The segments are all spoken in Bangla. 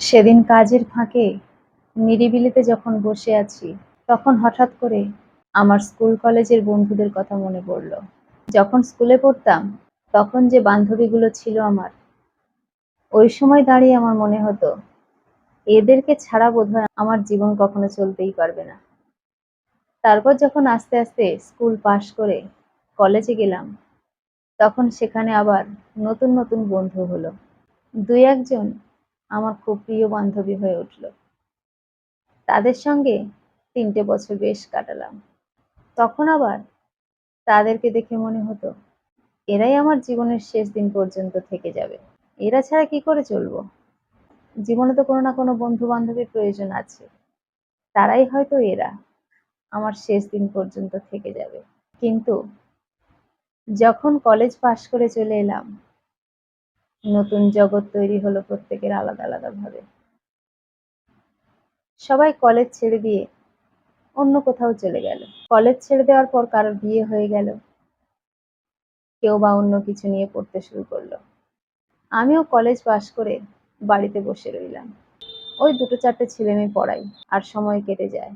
সেদিন কাজের ফাঁকে নিরিবিলিতে যখন বসে আছি, তখন হঠাৎ করে আমার স্কুল কলেজের বন্ধুদের কথা মনে পড়ল। যখন স্কুলে পড়তাম, তখন যে বান্ধবীগুলো ছিল আমার, ওই সময় দাঁড়িয়ে আমার মনে হতো, এদেরকে ছাড়া বোধহয় আমার জীবন কখনো চলতেই পারবে না। তারপর যখন আস্তে আস্তে স্কুল পাশ করে কলেজে গেলাম, তখন সেখানে আবার নতুন নতুন বন্ধু হলো। দুই একজন আমার খুব প্রিয় বান্ধবী হয়ে উঠল। তাদের সঙ্গে তিনটে বছর বেশ কাটালাম। তখন আবার তাদেরকে দেখে মনে হতো, এরাই আমার জীবনের শেষ দিন পর্যন্ত থেকে যাবে। এরা ছাড়া কি করে চলবো? জীবনে তো কোনো না কোনো বন্ধু বান্ধবীর প্রয়োজন আছে। তারাই হয়তো এরা আমার শেষ দিন পর্যন্ত থেকে যাবে। কিন্তু যখন কলেজ পাশ করে চলে এলাম নতুন জগৎ তৈরি হলো প্রত্যেকের আলাদা আলাদা ভাবে সবাই কলেজ ছেড়ে দিয়ে অন্য কোথাও চলে গেল। কলেজ ছেড়ে দেওয়ার পর কারোর বিয়ে হয়ে গেল। কেউ বা অন্য কিছু নিয়ে পড়তে শুরু করল। আমিও কলেজ পাশ করে বাড়িতে বসে রইলাম। ওই দুটো চারটে ছেলে মেয়ে পড়াই আর সময় কেটে যায়।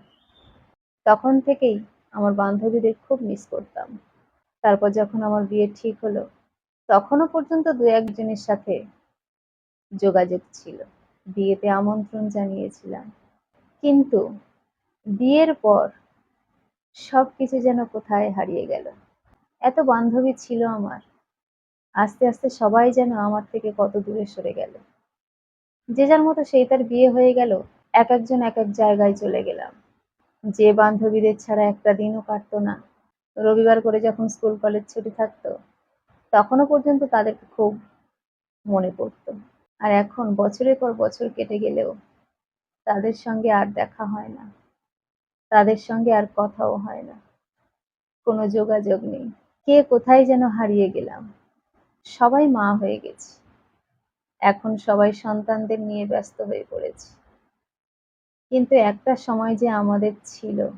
তখন থেকেই আমার বান্ধবীদের খুব মিস করতাম। তারপর যখন আমার বিয়ে ঠিক হলো তখনও পর্যন্ত দু একজনের সাথে যোগাযোগ ছিল। বিয়েতে আমন্ত্রণ জানিয়েছিলাম। কিন্তু বিয়ের পর সব কিছু যেন কোথায় হারিয়ে গেল। এত বান্ধবী ছিল আমার। আস্তে আস্তে সবাই যেন আমার থেকে কত দূরে সরে গেল। যে যার মতো সেই তার বিয়ে হয়ে গেল, এক একজন এক এক জায়গায় চলে গেলাম। যে বান্ধবীদের ছাড়া একটা দিনও কাটতো না। রবিবার করে যখন স্কুল কলেজ ছুটি থাকতো তখনও পর্যন্ত তাদেরকে খুব মনে পড়তো। আর এখন বছরের পর বছর কেটে গেলেও তাদের সঙ্গে আর দেখা হয় না। তাদের সঙ্গে আর কথাও হয় না। কোনো যোগাযোগ নেই। কে কোথায় যেন হারিয়ে গেলাম। সবাই মা হয়ে গেছি। এখন সবাই সন্তানদের নিয়ে ব্যস্ত হয়ে পড়েছে। কিন্তু একটা সময় যে আমাদের ছিল,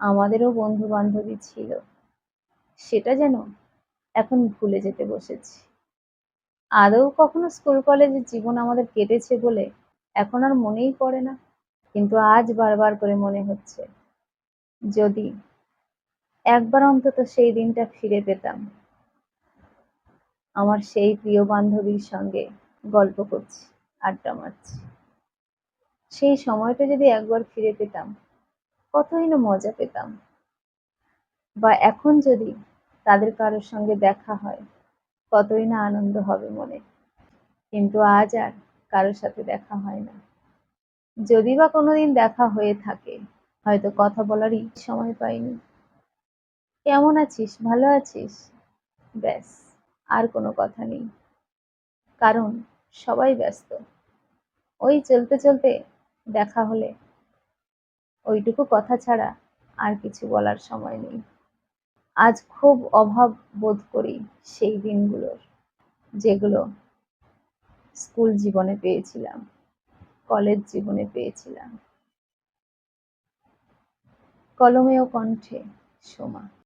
আমাদেরও বন্ধু বান্ধবী ছিল, সেটা যেন এখন ভুলে যেতে বসেছি। আদৌ কখনো স্কুল কলেজের জীবন আমাদের কেটেছে বলে এখন আর মনেই পড়ে না, কিন্তু আজ বারবার করে মনে হচ্ছে। যদি একবার অন্তত সেই দিনটা ফিরে পেতাম। আমার সেই প্রিয় বান্ধবীর সঙ্গে গল্প করছি, আড্ডা মারছি। সেই সময়টা যদি একবার ফিরে পেতাম, কতই না মজা পেতাম। বা এখন যদি তাদের কারোর সঙ্গে দেখা হয় কতই না আনন্দ হবে মনে। কিন্তু আজ আর কারোর সাথে দেখা হয় না। যদি বা কোনোদিন দেখা হয়ে থাকে, হয়তো কথা বলারই সময় পাইনি। কেমন আছিস? ভালো আছিস? ব্যাস, আর কোনো কথা নেই। কারণ সবাই ব্যস্ত। ওই চলতে চলতে দেখা হলে, ওইটুকু কথা ছাড়া আর কিছু বলার সময় নেই। আজ খুব অভাব বোধ করি সেই দিনগুলোর, যেগুলো স্কুল জীবনে পেয়েছিলাম, কলেজ জীবনে পেয়েছিলাম। কলমে ও কণ্ঠে সোমা।